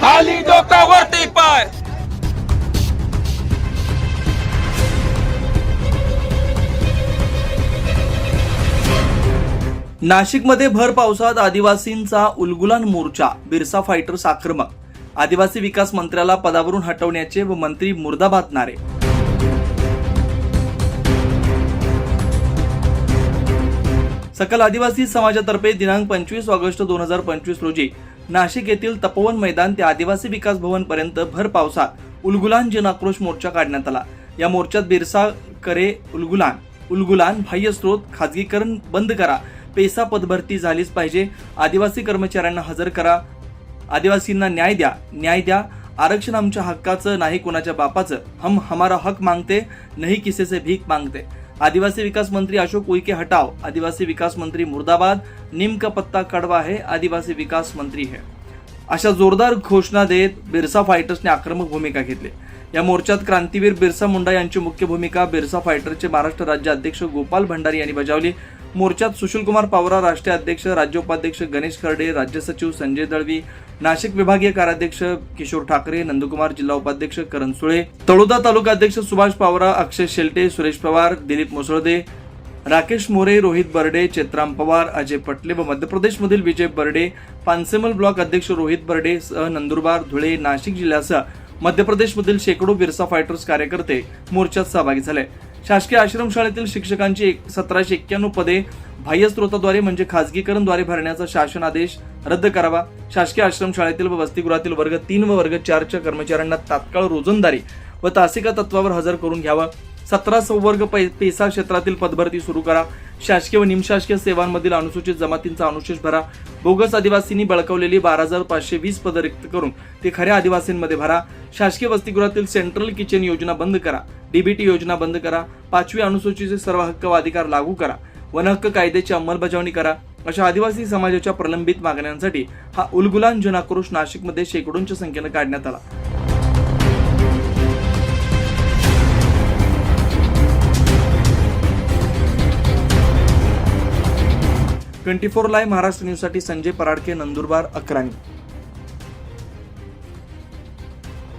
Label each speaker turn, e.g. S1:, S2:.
S1: खाली डोक्यावरती पाय.
S2: नाशिकमध्ये भर पावसात आदिवासींचा उलगुलान मोर्चा बिरसा फायटर्स आक्रमक आदिवासी विकास मंत्र्याला पदावरून हटवण्याचे व मंत्री मुर्दाबाद नारे. सकल आदिवासी समाजातर्फे दिनांक पंचवीस ऑगस्ट दोन हजार पंचवीस रोजी नाशिक येथील तपोवन मैदान ते आदिवासी विकास भवन पर्यंत भर पावसात उलगुलान जन आक्रोश मोर्चा काढण्यात आला. या मोर्चात बिरसा करे उलगुलान उलगुलान बाह्य स्रोत खाजगीकरण बंद करा पेसा पदभरती झालीच पाहिजे आदिवासी कर्मचाऱ्यांना हजर करा आदिवासींना न्याय द्या न्याय द्या आरक्षण आमच्या हक्काचं नाही कोणाच्या बापाचं हम हमारा हक मागते नाही किसेचे भीक मागते. आदिवासी विकास मंत्री अशोक उईके हटाव आदिवासी विकास मंत्री मुर्दाबाद निमका पत्ता कड़वा है आदिवासी विकास मंत्री है। अशा जोरदार घोषणा देत बिरसा फायटर्सने आक्रमक भूमिका घेतली. या मोर्चात क्रांतीवीर बिरसा मुंडा यांची मुख्य भूमिका बिरसा फायटरचे महाराष्ट्र राज्य अध्यक्ष गोपाल भंडारी यांनी बजावली. मोर्चात सुशीलकुमार पावरा राष्ट्रीय अध्यक्ष राज्य उपाध्यक्ष गणेश खर्डे राज्य सचिव संजय दळवी नाशिक विभागीय कार्याध्यक्ष किशोर ठाकरे नंदकुमार जिल्हा उपाध्यक्ष करण सुळे तळोदा तालुका अध्यक्ष सुभाष पावरा अक्षय शेलटे सुरेश पवार दिलीप मुसळदे राकेश मोरे रोहित बर्डे चेत्राम पवार अजय पटले व मध्य प्रदेशमधील विजय बर्डे पानसेमल ब्लॉक अध्यक्ष रोहित बर्डे सह नंदुरबार धुळे नाशिक जिल्ह्यासह मध्य प्रदेशमधील शेकडो बिरसा फायटर्स कार्यकर्ते मोर्चात सहभागी झाले. शासकीय आश्रमशाळेतील शिक्षकांची एक- सतराशे एक्क्याण्णव पदे बाह्य स्रोताद्वारे म्हणजे खाजगीकरणद्वारे भरण्याचा शासन आदेश रद्द करावा. शासकीय आश्रमशाळेतील व वसतिगृहातील वर्ग तीन व वर्ग चारच्या कर्मचाऱ्यांना तात्काळ रोजंदारी व तासिका तत्वावर हजर करून घ्यावं. सतरा संवर्ग पै- पेसा क्षेत्रातील पदभरती सुरू करा. शासकीय व निमशासकीय सेवांमधील अनुसूचित जमातींचा अनुशेष भरा. बोगस आदिवासींनी बळकवलेली बारा हजार पाचशे वीस पदं रिक्त करून ते खऱ्या आदिवासींमध्ये भरा. शासकीय वसतिगृहातील सेंट्रल किचन योजना बंद करा. डीबीटी योजना बंद करा. पाचवी अनुसूचीचे सर्व हक्क व अधिकार लागू करा. वनहक्क कायद्याची अंमलबजावणी करा. अशा आदिवासी समाजाच्या प्रलंबित मागण्यांसाठी हा उलगुलान जनाक्रोश नाशिकमध्ये शेकडोंच्या संख्येनं काढण्यात आला. ट्वेंटी फोर लाईव्ह महाराष्ट्र न्यूजसाठी संजय पराडके नंदुरबार अकराणी